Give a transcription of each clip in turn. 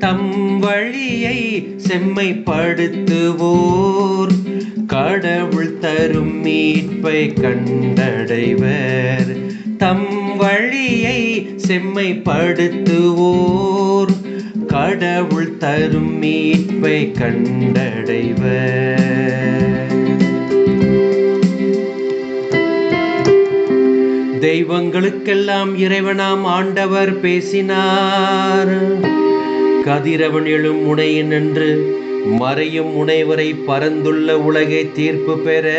தம் வழியை செம்மைப்படுத்துவோர். கடவுள் தரும் மீட்பை கண்டடைவர். தம் வழியை செம்மைப்படுத்துவோர். கடவுள் தரும் மீட்பை கண்டடைவர். தெய்வங்களுக்கெல்லாம் இறைவனாம் ஆண்டவர் பேசினார். கதிரவன் எழும் முனையின் மறையும் முனைவரை பரந்துள்ள உலகை தீர்ப்பு பெற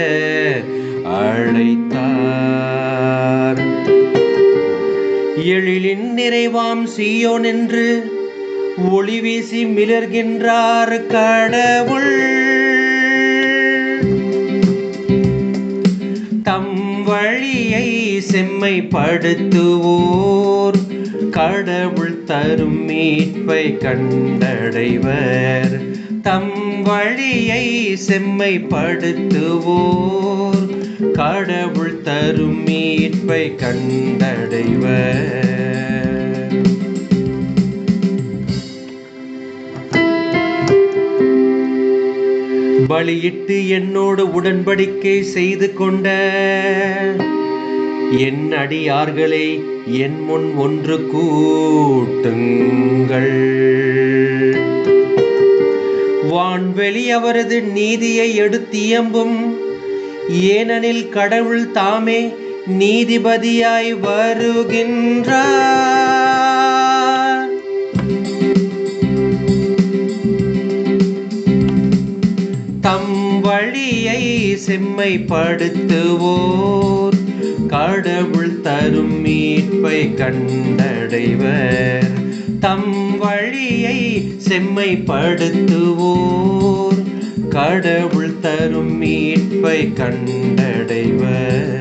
அழைத்தார். எழிலின் நிறைவாம் சீயோன் என்று ஒளி வீசி மிளர்கின்றார் கடவுள். தம் வழியை செம்மைப்படுத்துவோர். கடவுள் தரும் மீட்பை கண்டடைவர். தம் வழியை செம்மைப்படுத்துவோர். கடவுள் தரும் மீட்பை கண்டடைவர். பலியிட்டு என்னோடு உடன்படிக்கை செய்து கொண்ட என் அடியார்களை என் முன் ஒன்று கூட்டுங்கள். வான்வெளி அவரது நீதியை எடுத்தியம்பும் ஏனெனில் கடவுள் தாமே நீதிபதியாய் வருகின்றார். தம் வழியை செம்மைப்படுத்துவோர். கடவுள் தரும் மீட்பை கண்டடைவர். தம் வழியை செம்மைப்படுத்துவோர். கடவுள் தரும் மீட்பை கண்டடைவர்.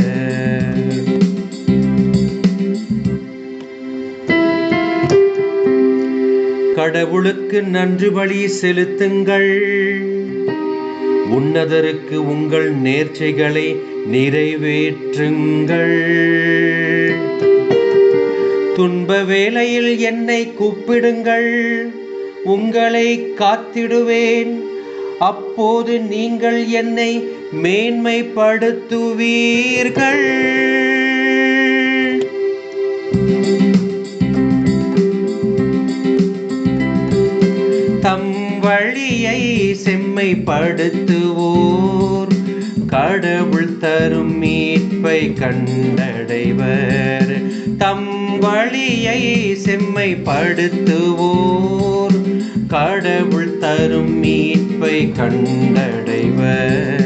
கடவுளுக்கு நன்றி வழி செலுத்துங்கள். உன்னதருக்கு உங்கள் நேர்ச்சைகளை நிறைவேற்றுங்கள். துன்ப வேளையில் என்னை கூப்பிடுங்கள். உங்களை காத்திடுவேன். அப்போது நீங்கள் என்னை மேன்மைப்படுத்துவீர்கள். வழியை செம்மைப்படுத்துவோர். கடவுள் தரும் மீட்பை கண்டடைவர். தம் வழியை செம்மைப்படுத்துவோர். கடவுள் தரும் மீட்பை கண்டடைவர்.